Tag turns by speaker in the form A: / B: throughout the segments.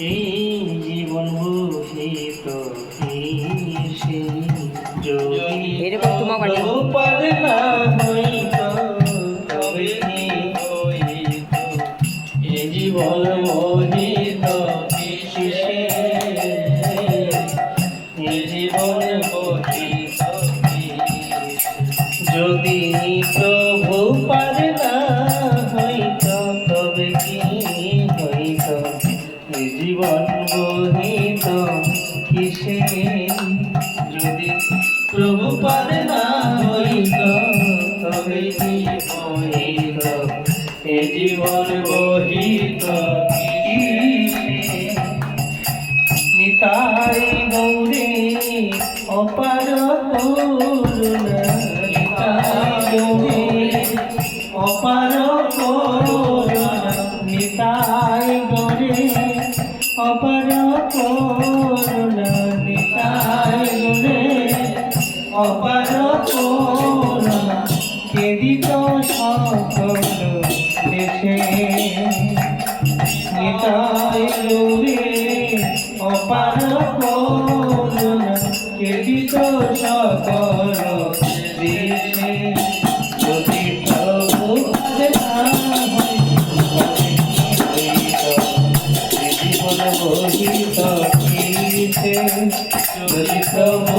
A: এই জীবন ভূষিত
B: এরকম তোমার।
A: প্রভুপাদ না হইত তবে হইত? এ জীবন মোহিত কিসে এ জীবন মোহিত যদি প্রভু পারে না পারে না হইত তবে কি হইত এ জীবন বহিত নিতাই গৌরে, অপার করুণা। নিতাই গৌরে, অপার করুণা। নিতাই গৌরে, অপার করুণা। অপার করুণা কেদিত সকল দেশে নিতাই গৌরে অপার করুণা কেদিত সকল। যদি প্রভু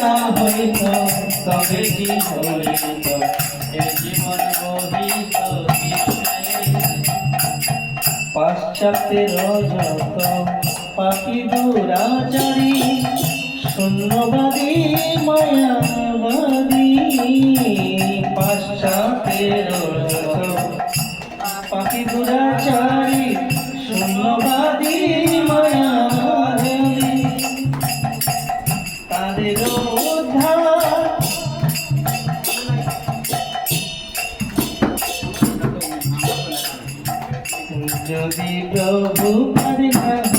A: না হইত তবে কি হইত এ জীবন বহিত কিসে পাশ্চাত্যের যত পাপি দুরাচারী, শূন্যবাদী, মায়াবাদী, পাশ্চাত্যের যত পাপি দুরাচারী যদি প্রভু পারে না